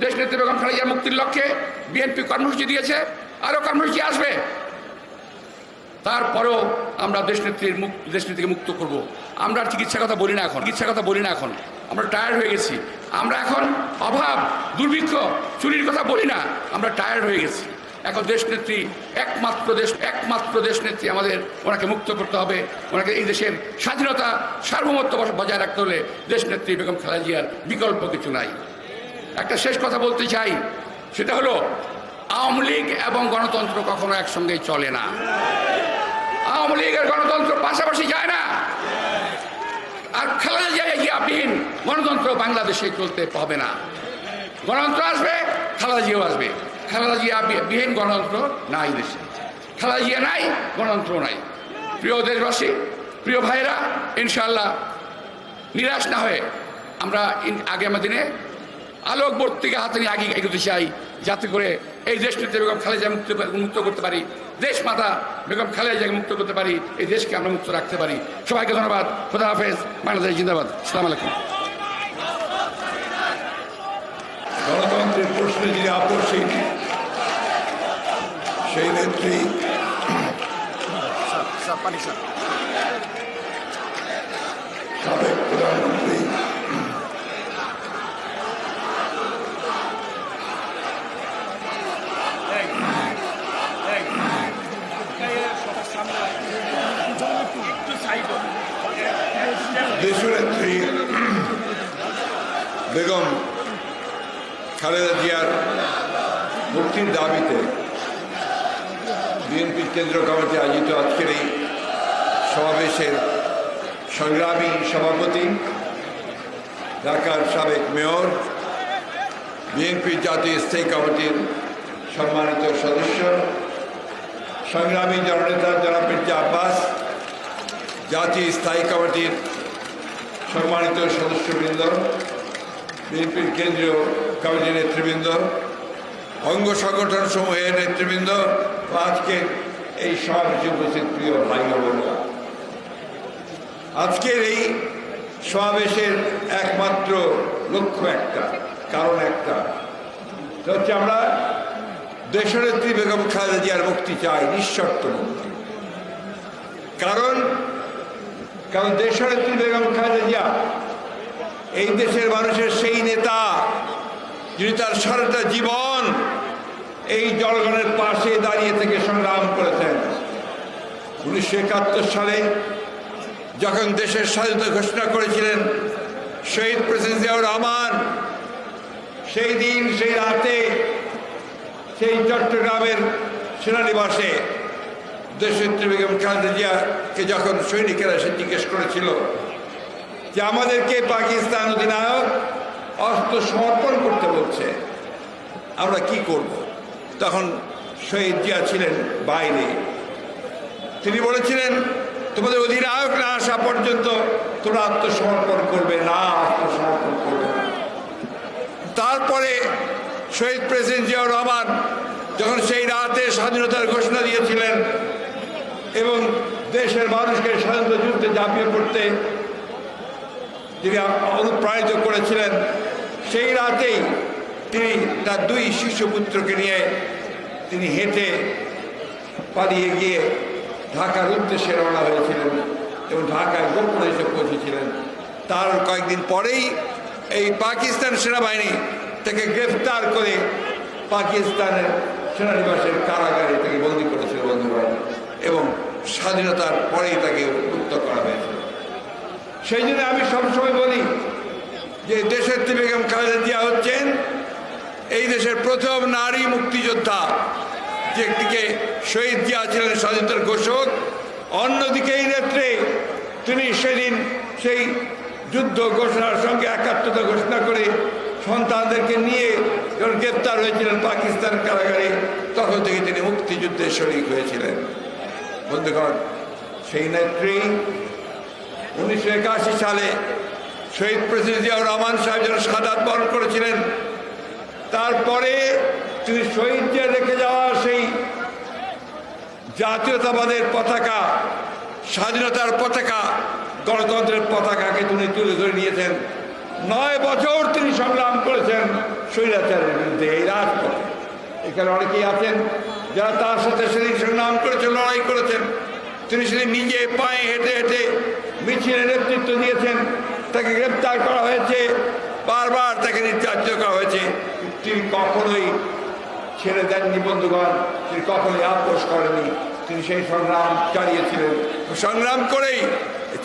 দেশ নেত্রী বেগম খালেদা মুক্তির লক্ষ্যে বিএনপি কর্মসূচি দিয়েছে, আরও কর্মসূচি আসবে। তারপরেও আমরা দেশনেত্রীর মুখ দেশনেত্রীকে মুক্ত করব। আমরা আর চিকিৎসার কথা বলি না এখন, চিকিৎসার কথা বলি না এখন। আমরা টায়ার্ড হয়ে গেছি। আমরা এখন অভাব, দুর্ভিক্ষ, চুরির কথা বলি না। আমরা টায়ার্ড হয়ে গেছি। এখন দেশনেত্রী একমাত্র দেশ একমাত্র দেশনেত্রী আমাদের ওনাকে মুক্ত করতে হবে। ওনাকে এই দেশের স্বাধীনতা সার্বভৌমত্ব বজায় রাখতে হলে দেশনেত্রী বেগম খালাজিয়ার বিকল্প কিছু নাই। একটা শেষ কথা বলতে চাই। সেটা হলো, আওয়ামী লীগ এবং গণতন্ত্র কখনো একসঙ্গে চলে না। আওয়ামী লীগের গণতন্ত্র পাশাপাশি যায় না। আর খেলা যায় জিয়াবিহীন গণতন্ত্র বাংলাদেশে চলতে পাবে না। গণতন্ত্র আসবে খালেদা জিয়াও আসবে। খালেদা জিয়া বিহীন গণতন্ত্র নাই দেশে। খালেদা জিয়া নাই, গণতন্ত্র নাই। প্রিয় দেশবাসী, প্রিয় ভাইরা ইনশাল্লাহ নিরাশ না হয়ে আমরা আগামী দিনে আলোকবর্তীকে হাতে নিয়ে আগে এগোতে চাই যাতে করে এই দেশ নেত্রী বেগম খালেদা মুক্ত মুক্ত করতে পারি। দেশ মাতা বেগম খালেদাকে মুক্ত করতে পারি এই দেশকে আমরা মুক্ত রাখতে পারি। সবাইকে ধন্যবাদ। খোদা হাফেজ। বাংলাদেশ জিন্দাবাদ। সালাম আলাইকুম। গণতন্ত্রের প্রশ্নে যিনি আপসীন সেই নেত্রী সাবেক প্রধানমন্ত্রী দেশনেত্রী বেগম খালেদা জিয়ার মুক্তির দাবিতে বিএনপির কেন্দ্রীয় কমিটি আয়োজিত আজকের এই সমাবেশের সংগ্রামী সভাপতি, ঢাকার সাবেক মেয়র বিএনপির জাতীয় স্থায়ী কমিটির সম্মানিত সদস্য, সংগ্রামী জননেতা জনাব মির্জা আব্বাস, জাতীয় স্থায়ী কমিটির সম্মানিত সদস্যবৃন্দ, বিএনপির কেন্দ্রীয় কমিটির নেতৃবৃন্দ, অঙ্গ সংগঠন সমূহের নেতৃবৃন্দ ও আজকের এই সমাবেশে উপস্থিত প্রিয় ভাই বোনেরা। আজকের এই সমাবেশের একমাত্র লক্ষ্য একটা, কারণ একটা। হচ্ছে আমরা দেশনেত্রী বেগম খালেদা জিয়ার মুক্তি চাই, নিঃশর্ত মুক্তি। কারণ কারণ দেশনেত্রী বেগম খালেদা জিয়া, এই দেশের মানুষের সেই নেতা, যিনি তার সারাটা জীবন এই জনগণের পাশে দাঁড়িয়ে থেকে সংগ্রাম করেছেন। উনিশশো একাত্তর সালে যখন দেশের স্বাধীনতা ঘোষণা করেছিলেন, শহীদ প্রেসিডেন্ট জিয়াউর রহমান, সেই দিন, সেই রাতে, সেই চট্টগ্রামের সেনানিবাসে দেশনেত্রী বেগম খালেদা জিয়াকে যখন সৈনিকেরা সে জিজ্ঞেস করেছিল যে আমাদেরকে পাকিস্তান অধিনায়ক অস্ত্র সমর্পণ করতে বলছে, আমরা কি করব? তখন শহীদ জিয়া ছিলেন বাইরে। তিনি বলেছিলেন তোমাদের অধিনায়ক না আসা পর্যন্ত তোমরা আত্মসমর্পণ করবে না, আত্মসমর্পণ করবে তারপরে শহীদ প্রেসিডেন্ট জিয়াউর রহমান যখন সেই রাতে স্বাধীনতার ঘোষণা দিয়েছিলেন এবং দেশের মানুষকে স্বাধীনতা যুদ্ধে ঝাঁপিয়ে পড়তে যিনি অনুপ্রাণিত করেছিলেন, সেই রাতেই তিনি তার দুই শিশুপুত্রকে নিয়ে তিনি হেঁটে পালিয়ে গিয়ে ঢাকার উদ্দেশ্যে রওনা হয়েছিলেন এবং ঢাকায় গোপনে এসে পৌঁছেছিলেন। তার কয়েকদিন পরেই এই পাকিস্তান সেনাবাহিনী তাকে গ্রেফতার করে পাকিস্তানের সেনানিবাসের কারাগারে তাকে বন্দি করেছিল বন্ধুবাহিনী এবং স্বাধীনতার পরেই তাকে মুক্ত করা হয়েছিল। সেই জন্য আমি সবসময় বলি যে দেশের বেগম খালেদা জিয়া হচ্ছেন এই দেশের প্রথম নারী মুক্তিযোদ্ধা। যে একদিকে শহীদ জিয়া ছিলেন স্বাধীনতার ঘোষক, অন্যদিকে এই নেত্রে তিনি সেদিন সেই যুদ্ধ ঘোষণার সঙ্গে একাত্মতা ঘোষণা করে সন্তানদেরকে নিয়ে যখন গ্রেপ্তার হয়েছিলেন পাকিস্তান কারাগারে, তখন থেকে তিনি মুক্তিযুদ্ধে শরিক হয়েছিলেন। বন্ধুগণ, সেই নেত্রী উনিশশো একাশি সালে শহীদ প্রেসিডেন্ট জিয়াউর রহমান সাহেব যেন সাদাত বরণ করেছিলেন, তারপরে তিনি শহীদ যে রেখে যাওয়া সেই জাতীয়তাবাদের পতাকা, স্বাধীনতার পতাকা, গণতন্ত্রের পতাকাকে তিনি তুলে ধরে নিয়েছেন। নয় বছর তিনি সংগ্রাম করেছেন স্বৈরাচারের বিরুদ্ধে এই রাজপথে। এখানে অনেকেই আছেন যারা তার সাথে সেদিন সংগ্রাম করেছেন, লড়াই করেছেন। তিনি সেদিন নিজে পায়ে হেঁটে হেঁটে মিছিলের নেতৃত্ব দিয়েছেন। তাকে গ্রেপ্তার করা হয়েছে, বারবার তাকে নির্যাতিত করা হয়েছে। তিনি কখনোই ছেড়ে দেননি বন্ধুগণ, তিনি কখনোই আপোষ করেনি তিনি সেই সংগ্রাম চালিয়েছিলেন। সংগ্রাম করেই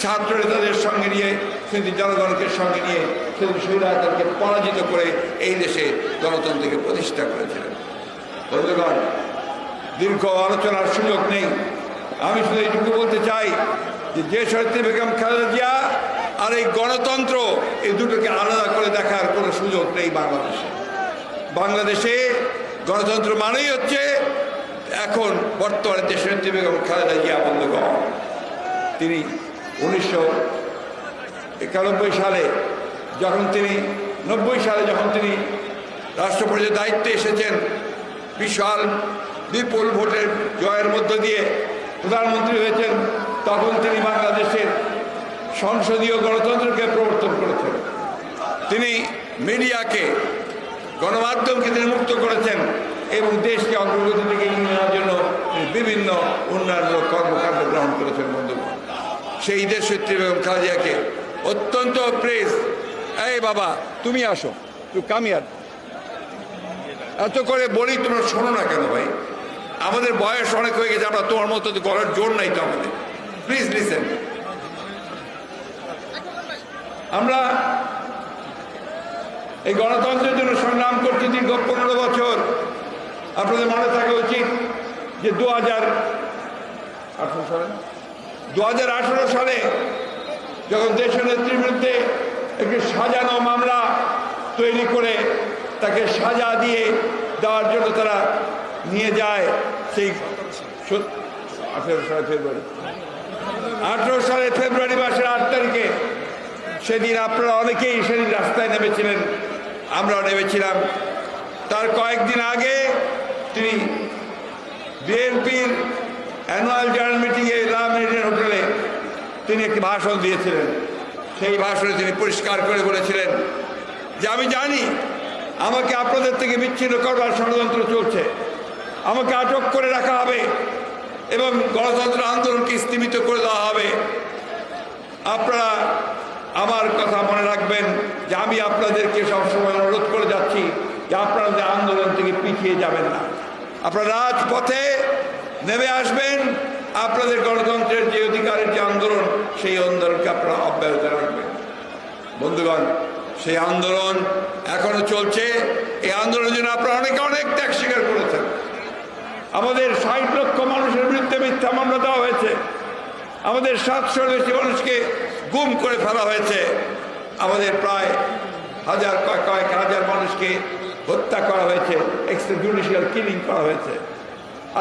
ছাত্র নেতাদের সঙ্গে নিয়ে কিন্তু জনগণকে সঙ্গে নিয়ে তিনি স্বৈরাচারকে পরাজিত করে এই দেশে গণতন্ত্রকে প্রতিষ্ঠা করেছিলেন। বন্ধুগণ, দীর্ঘ আলোচনার সুযোগ নেই। আমি শুধু এইটুকু বলতে চাই যে যে শহীদ বেগম খালেদা জিয়া আর এই গণতন্ত্র, এই দুটোকে আলাদা করে দেখার কোনো সুযোগ নেই বাংলাদেশে। বাংলাদেশে গণতন্ত্র মানেই হচ্ছে এখন বর্তমানে দেশনেত্রী বেগম খালেদা জিয়া বন্ধুগণ। তিনি উনিশশো একানব্বই সালে যখন তিনি, নব্বই সালে যখন তিনি রাষ্ট্রপতির দায়িত্বে এসেছেন, বিশাল বিপুল ভোটের জয়ের মধ্য দিয়ে প্রধানমন্ত্রী হয়েছেন, তখন তিনি বাংলাদেশের সংসদীয় গণতন্ত্রকে প্রবর্তন করেছেন। তিনি মিডিয়াকে গণমাধ্যমকে তিনি মুক্ত করেছেন এবং দেশকে অগ্রগতি থেকে নেওয়ার জন্য বিভিন্ন উন্নয়নমূলক কর্মকাণ্ড গ্রহণ করেছেন বন্ধুগণ সেই দেশ সত্যি বেগম খালেদাকে অত্যন্ত প্রেস এই বাবা, তুমি আসো তু কামিয়ার এত করে বলি, তোমরা শোনো না কেন ভাই? আমাদের বয়স অনেক হয়ে গেছে, আমরা তোমার মতো করার জোর নাই তো আমাদের। প্লিজ লিসেন আমরা এই গণতন্ত্রের জন্য সংগ্রাম করছি দীর্ঘ পনেরো বছর। আপনাদের মনে থাকা উচিত যে দু হাজার আঠারো সালে দু হাজার আঠারো সালে যখন দেশের নেত্রীর বিরুদ্ধে একটি সাজানো মামলা তৈরি করে তাকে সাজা দিয়ে দেওয়ার জন্য তারা নিয়ে যায়, সেই আঠেরো সালে ফেব্রুয়ারি। আঠেরো সালে ফেব্রুয়ারি মাসের আট তারিখে সেদিন আপনারা অনেকেই সেদিন রাস্তায় নেমেছিলেন। আমরাও নেমেছিলাম। তার কয়েকদিন আগে তিনি বিএনপির অ্যানুয়াল জয়েন্ট মিটিংয়ে রামহেরিয়ান হোটেলে তিনি একটি ভাষণ দিয়েছিলেন। সেই ভাষণে তিনি পরিষ্কার করে বলেছিলেন যে, আমি জানি আমাকে আপনাদের থেকে বিচ্ছিন্ন করবার ষড়যন্ত্র চলছে। আমাকে আটক করে রাখা হবে এবং গণতন্ত্র আন্দোলনকে স্তীমিত করে দেওয়া হবে। আপনারা আমার কথা মনে রাখবেন। যে আমি আপনাদেরকে সবসময় অনুরোধ করে যাচ্ছি যে আপনারা যে আন্দোলন থেকে পিছিয়ে যাবেন না। আপনারা রাজপথে নেমে আসবেন। আপনাদের গণতন্ত্রের যে অধিকারের যে আন্দোলন, সেই আন্দোলনকে আপনারা অব্যাহত রাখবেন। বন্ধুগণ, সেই আন্দোলন এখনও চলছে। এই আন্দোলনের জন্য আপনারা অনেকে অনেক ত্যাগ স্বীকার করেছেন। আমাদের ষাট লক্ষ মানুষের বিরুদ্ধে মিথ্যা মামলা দেওয়া হয়েছে। আমাদের সাতশো বেশি মানুষকে গুম করে ফেলা হয়েছে। আমাদের প্রায় হাজার কয়েক কয়েক হাজার মানুষকে হত্যা করা হয়েছে এক্সট্রা জুডিশিয়াল কিলিং করা হয়েছে।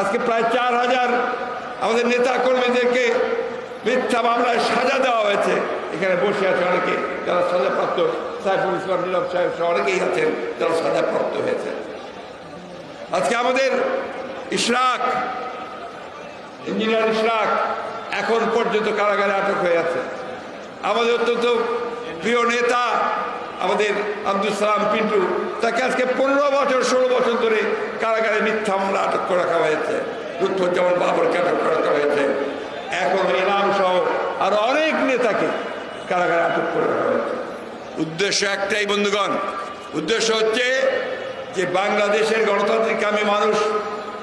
আজকে প্রায় চার হাজার আমাদের নেতা কর্মীদেরকে মিথ্যা মামলায় সাজা দেওয়া হয়েছে। এখানে বসে আছে অনেকে, যারা সাজাপ্রাপ্ত সাইফুল ইসলাম নীরব সাহেব সহ অনেকেই আছেন, যারা সাজাপ্রাপ্ত হয়েছে। আজকে আমাদের ইশরাক, ইঞ্জিনিয়ার ইশরাক, এখন পর্যন্ত কারাগারে আটক হয়ে আছে। আমাদের অত্যন্ত প্রিয় নেতা, আমাদের আব্দুল সালাম পিন্টু, তাকে আজকে পনেরো বছর, ষোলো বছর ধরে কারাগারে মিথ্যা মামলা আটক করে রাখা হয়েছে লুৎফুজ্জামান বাবরকে আটক করে রাখা হয়েছে। এখন ইনাম সহ আরও অনেক নেতাকে কারাগারে আটক করে রাখা হয়েছে। উদ্দেশ্য একটাই, বন্ধুগণ। উদ্দেশ্য হচ্ছে যে বাংলাদেশের গণতান্ত্রিকামী মানুষ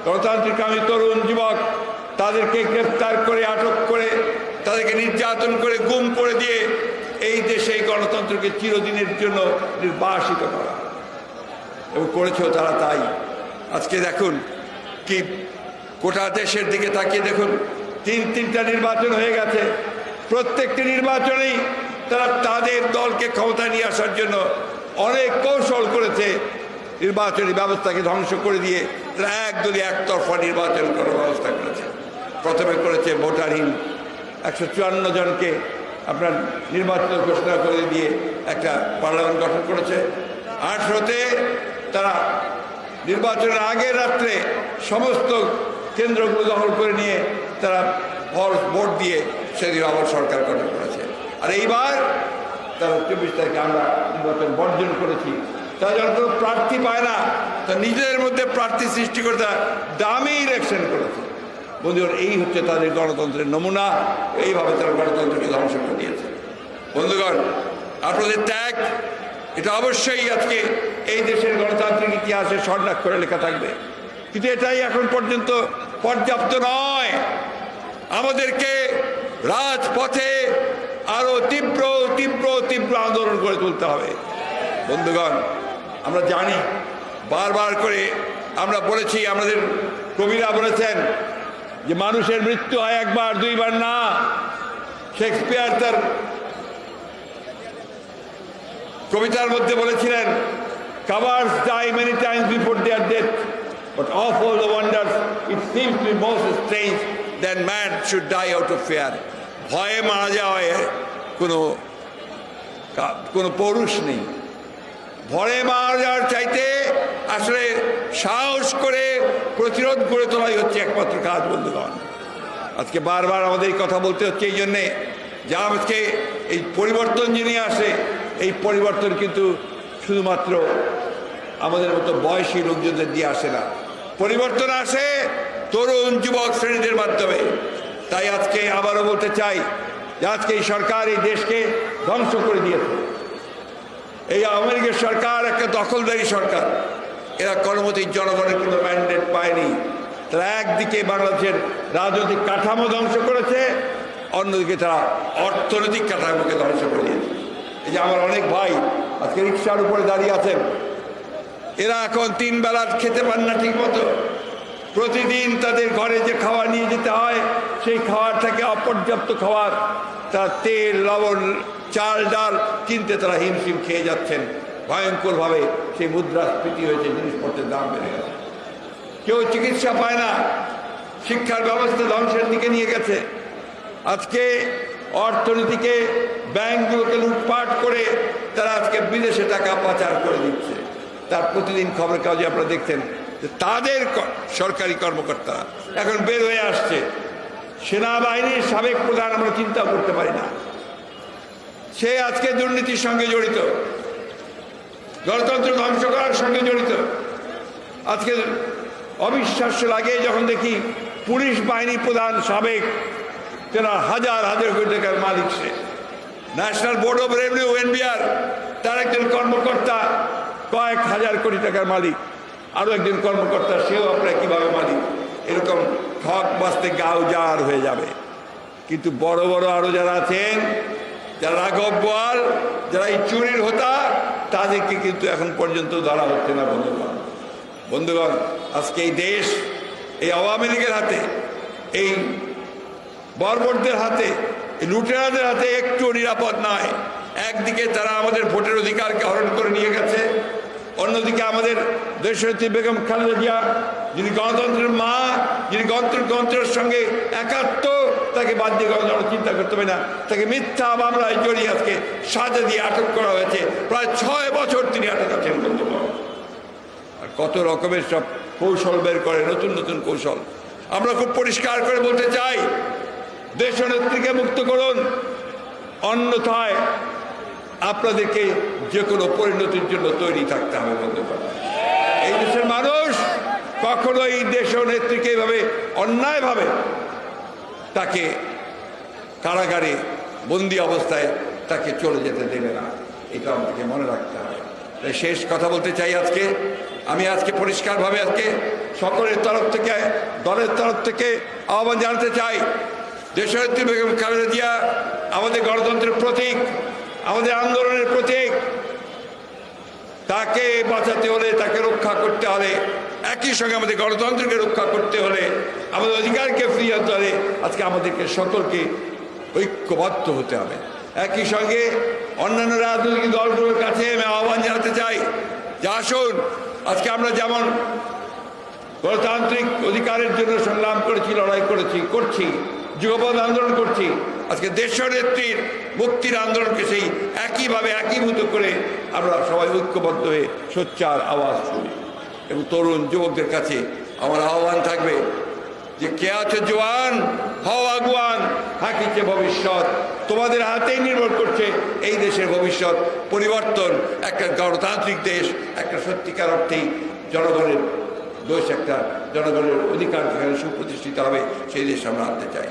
গণতান্ত্রিকামী তরুণ যুবক, তাদেরকে গ্রেফতার করে, আটক করে, তাদেরকে নির্যাতন করে, গুম করে দিয়ে এই দেশে এই গণতন্ত্রকে চিরদিনের জন্য নির্বাসিত করা। এবং করেছেও তারা তাই। আজকে দেখুন কি গোটা দেশের দিকে তাকিয়ে দেখুন, তিন তিনটা নির্বাচন হয়ে গেছে। প্রত্যেকটি নির্বাচনেই তারা তাদের দলকে ক্ষমতা নিয়ে আসার জন্য অনেক কৌশল করেছে। নির্বাচনী ব্যবস্থাকে ধ্বংস করে দিয়ে তারা একদলই একতরফা নির্বাচন করার ব্যবস্থা করেছে। প্রথমে করেছে ভোটারহীন। একশো চুয়ান্ন জনকে আপনার নির্বাচিত ঘোষণা করে দিয়ে একটা পার্লামেন্ট গঠন করেছে। আঠেরোতে তারা নির্বাচনের আগের রাত্রে সমস্ত কেন্দ্রগুলো দখল করে নিয়ে তারা ভর ভোট দিয়ে সেদিন আবার সরকার গঠন করেছে। আর এইবার তারা চব্বিশ তারিখে আমরা নির্বাচন বর্জন করেছি। তারা যখন কোনো প্রার্থী পায় না, তা নিজেদের মধ্যে প্রার্থী সৃষ্টি করে তারা দামি ইলেকশন করেছে। বন্ধুগণ, এই হচ্ছে তাদের গণতন্ত্রের নমুনা। এইভাবে তারা গণতন্ত্রকে ধ্বংস করে দিয়েছে। বন্ধুগণ, আপনাদের ত্যাগ, এটা অবশ্যই আজকে এই দেশের গণতান্ত্রিক ইতিহাসে স্বর্ণাক্ষরে লেখা থাকবে। কিন্তু এটাই এখন পর্যন্ত পর্যাপ্ত নয়। আমাদেরকে রাজপথে আরও তীব্র তীব্র তীব্র আন্দোলন করে তুলতে হবে। বন্ধুগণ, আমরা জানি, বারবার করে আমরা বলেছি, আমাদের কবিরা বলেছেন যে মানুষের মৃত্যু হয় একবার, দুইবার না। শেক্সপিয়ার তার কবিতার মধ্যে বলেছিলেন cowards die many times before their death but of all the wonders it seems to most strange than man should die out of fear ভয়ে মারা যাওয়ায় কোনো কোনো পৌরুষ নেই। ভয়ে মারা যাওয়ার চাইতে আসলে সাহস করে প্রতিরোধ করে তোলাই হচ্ছে একমাত্র কাজ, বন্ধুগণ। আজকে বারবার আমাদের কথা বলতে হচ্ছে এই জন্যে যে আজকে এই পরিবর্তন যিনি আসে, এই পরিবর্তন কিন্তু শুধুমাত্র আমাদের মতো বয়সী লোকজনদের দিয়ে আসে না। পরিবর্তন আসে তরুণ যুবক শ্রেণীদের মাধ্যমে। তাই আজকে আবারও বলতে চাই যে আজকে এই সরকার এই দেশকে ধ্বংস করে দিয়েছে। এই আমেরিকার সরকার একটা দখলদারি সরকার। এরা কর্মতী জনগণের কোনো ম্যান্ডেট পায়নি। তারা একদিকে বাংলাদেশের রাজনৈতিক কাঠামো ধ্বংস করেছে, অন্যদিকে তারা অর্থনৈতিক কাঠামোকে ধ্বংস করে দিয়েছে। এই যে আমার অনেক ভাই আজকে রিক্সার উপরে দাঁড়িয়ে আছেন, এরা এখন তিন বেলা খেতে পান না ঠিক মতো প্রতিদিন তাদের ঘরে যে খাবার নিয়ে যেতে হয়, সেই খাবারটাকে অপর্যাপ্ত খাবার, তার তেল, লবণ, চাল, ডাল কিনতে তারা হিমশিম খেয়ে যাচ্ছেন। ভয়ঙ্করভাবে সেই মুদ্রাস্ফীতি হয়েছে, জিনিসপত্রের দাম বেড়ে গেছে। কেউ চিকিৎসা পায় না, শিক্ষার ব্যবস্থা ধ্বংসের দিকে নিয়ে গেছে। আজকে অর্থনীতিকে ব্যাংকগুলোকে লুটপাট করে তারা আজকে বিদেশে টাকা পাচার করে দিচ্ছে। তার প্রতিদিন খবর কাগজে আপনারা দেখছেন যে তাদের সরকারি কর্মকর্তারা এখন বের হয়ে আসছে। সেনাবাহিনীর সাবেক প্রধান আমরা চিন্তা করতে পারি না। সে আজকে দুর্নীতির সঙ্গে জড়িত। গণতন্ত্র ধ্বংস করার সঙ্গে জড়িত। আজকে অবিশ্বাস্য লাগে যখন দেখি পুলিশ বাহিনী প্রধান সাবেক যারা হাজার হাজার কোটি টাকার মালিক সে। National Board of Revenue NBR তার একজন কর্মকর্তা, কয়েক হাজার কোটি টাকার মালিক। আরও একজন কর্মকর্তা, সেও আপনার কীভাবে মালিক? এরকম ঠক বাঁচতে গাও জার হয়ে যাবে। কিন্তু বড় বড় আরও যারা আছেন, যারা রাঘব যারা এই চুরির হতা তাদেরকে কিন্তু এখন পর্যন্ত ধরা হচ্ছে না, বন্ধুগণ। বন্ধুগণ, আজকে এই দেশ, এই আওয়ামী লীগের হাতে, এই বর্বরদের হাতে লুটেরাদের হাতে একটু নিরাপদ নয়। একদিকে তারা আমাদের ভোটের অধিকারকে হরণ করে নিয়ে গেছে, অন্যদিকে আমাদের দেশনেত্রী বেগম খালেদা জিয়া, যিনি গণতন্ত্রের মা, যিনি গণতন্ত্র, গণতন্ত্রের সঙ্গে একাত্ম তাকে বাদ দিয়ে গণতন্ত্র চিন্তা করতে হবে না। তাকে মিথ্যা মামলায় জড়িয়ে আজকে সাজা দিয়ে আটক করা হয়েছে। প্রায় ছয় বছর তিনি আটক আছেন আর কত রকমের সব কৌশল বের করে, নতুন নতুন কৌশল। আমরা খুব পরিষ্কার করে বলতে চাই, দেশনেত্রীকে মুক্ত করুন। অন্যথায় আপনাদেরকে যে কোনো পরিণতির জন্য তৈরি থাকতে হবে বন্ধুগণ এই দেশের মানুষ কখনোই দেশ নেত্রীকে এইভাবে অন্যায়ভাবে তাকে কারাগারে বন্দি অবস্থায় তাকে চলে যেতে দেবে না। এটা আমাদেরকে মনে রাখতে হবে। তাই শেষ কথা বলতে চাই আজকে। আমি আজকে পরিষ্কারভাবে আজকে সকলের তরফ থেকে, দলের তরফ থেকে আহ্বান জানাতে চাই। দেশনেত্রী বেগম খালেদা জিয়া, আমাদের গণতন্ত্রের প্রতীক, আমাদের আন্দোলনের প্রতীক। তাকে বাঁচাতে হলে, তাকে রক্ষা করতে হলে একই সঙ্গে আমাদের গণতন্ত্রকে রক্ষা করতে হলে আমাদের অধিকারকে ফিরিয়ে আনতে হলে আজকে আমাদেরকে সকলকে ঐক্যবদ্ধ হতে হবে। একই সঙ্গে অন্যান্য রাজনৈতিক দলগুলোর কাছে আমি আহ্বান জানাতে চাই যে আসুন, আজকে আমরা যেমন গণতান্ত্রিক অধিকারের জন্য সংগ্রাম করেছি, লড়াই করেছি, করছি যুগপথ আন্দোলন করছি, আজকে দেশ নেত্রীর মুক্তির আন্দোলনকে সেই একইভাবে একীভূত করে আমরা সবাই ঐক্যবদ্ধ হয়ে সোচ্চার আওয়াজ শুনি এবং তরুণ যুবকদের কাছে আমার আহ্বান থাকবে যে কে আছে জোয়ান? হও আগুয়ান, হাকিছে ভবিষ্যৎ। তোমাদের হাতেই নির্ভর করছে এই দেশের ভবিষ্যৎ। পরিবর্তন, একটা গণতান্ত্রিক দেশ, একটা সত্যিকার অর্থেই জনগণের দোষ, একটা জনগণের অধিকার সুপ্রতিষ্ঠিত হবে, সেই দেশ আমরা আনতে চাই।